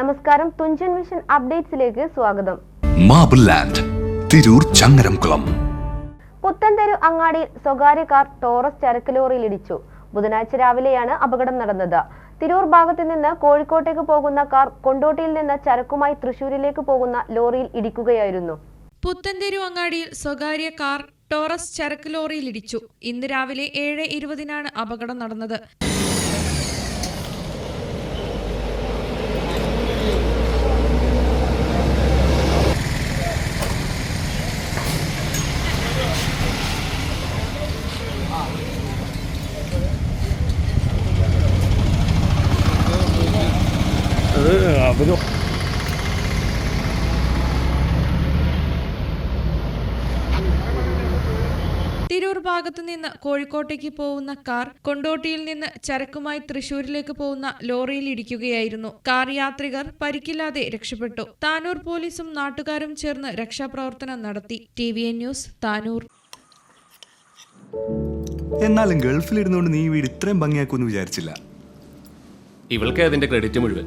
നമസ്കാരം. തുഞ്ചൻ മിഷൻ അപ്ഡേറ്റ്സിലേക്ക് സ്വാഗതം. മാബിൾ ലാൻഡ് തിരൂർ ചങ്ങരംകുളം പുത്തൻതെരു അങ്ങാടിയിൽ സ്വകാര്യ കാർ ടോറസ് ചരക്ക് ലോറിയിൽ ഇടിച്ചു. ബുധനാഴ്ച രാവിലെയാണ് അപകടം നടന്നത്. തിരൂർ ഭാഗത്തു നിന്ന് കോഴിക്കോട്ടേക്ക് പോകുന്ന കാർ കൊണ്ടോട്ടിയിൽ നിന്ന് ചരക്കുമായി തൃശൂരിലേക്ക് പോകുന്ന ലോറിയിൽ ഇടിക്കുകയായിരുന്നു. പുത്തൻതെരു അങ്ങാടിയിൽ സ്വകാര്യ കാർ ടോറസ് ചരക്ക് ലോറിയിൽ ഇടിച്ചു. ഇന്ന് രാവിലെ ഏഴ് ഇരുപതിനാണ് അപകടം നടന്നത്. അത് അവർ തിരൂർ ഭാഗത്തു നിന്ന് കോഴിക്കോട്ടേക്ക് പോകുന്ന കാർ കൊണ്ടോട്ടിയിൽ നിന്ന് ചരക്കുമായി തൃശൂരിലേക്ക് പോകുന്ന ലോറിയിൽ ഇടിക്കുകയായിരുന്നു. കാർ യാത്രികർ പരിക്കില്ലാതെ രക്ഷപ്പെട്ടു. താനൂർ പോലീസും നാട്ടുകാരും ചേർന്ന് രക്ഷാപ്രവർത്തനം നടത്തി. T V N news Tanur. എന്നാലും ഗൾഫിലിരുന്നുകൊണ്ട് നീ വീട് ഇത്രയും ഭംഗിയാക്കുമെന്ന് വിചാരിച്ചില്ല. ഇവൾക്ക് അതിന്റെ ക്രെഡിറ്റ് മുഴുവൻ.